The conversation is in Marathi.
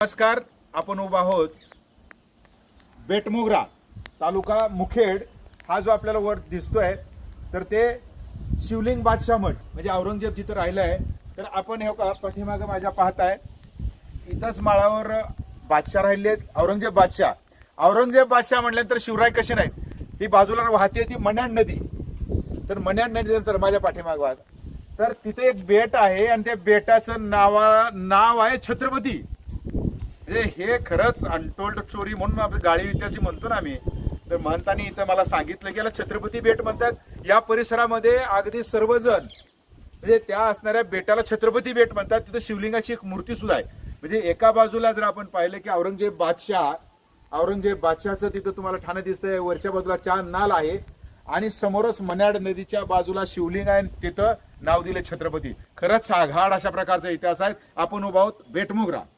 नमस्कार आपण उभा आहोत बेटमोगरा तालुका मुखेड. हा जो आपल्याला वर दिसतोय तर ते शिवलिंग बादशाह मठ म्हणजे औरंगजेब जिथं राहिलं आहे तर आपण हे का पाठीमागं माझ्या पाहताय. इथंच माळावर बादशाह राहिले आहेत औरंगजेब बादशाह. औरंगजेब बादशाह म्हटल्यानंतर शिवराय कसे नाहीत? ही बाजूला वाहते ती मण्याण नदी. तर मण्याण नदी तर माझ्या पाठीमाग वाहत तर तिथे एक बेट आहे आणि त्या बेटाचं नावा नाव आहे छत्रपती. म्हणजे हे खरंच अनटोल्ड स्टोरी म्हणून आपण गाळी विद्याची म्हणतो ना आम्ही तर म्हणतानी इथं मला सांगितलं गेलं छत्रपती बेट म्हणतात. या परिसरामध्ये अगदी सर्वजण म्हणजे त्या असणाऱ्या बेटाला छत्रपती बेट म्हणतात. तिथं शिवलिंगाची एक मूर्ती सुद्धा आहे. म्हणजे एका बाजूला जर आपण पाहिलं की औरंगजेब बादशाह औरंगजेब बादशाहचं तिथं तुम्हाला ठाणं दिसतंय वरच्या बाजूला चार नाल आहे आणि समोरच मन्याड नदीच्या बाजूला शिवलिंग आहे आणि तिथं नाव दिले छत्रपती. खरंच आघाड अशा प्रकारचा इतिहास आहे. आपण उभा आहोत बेटमोगरा.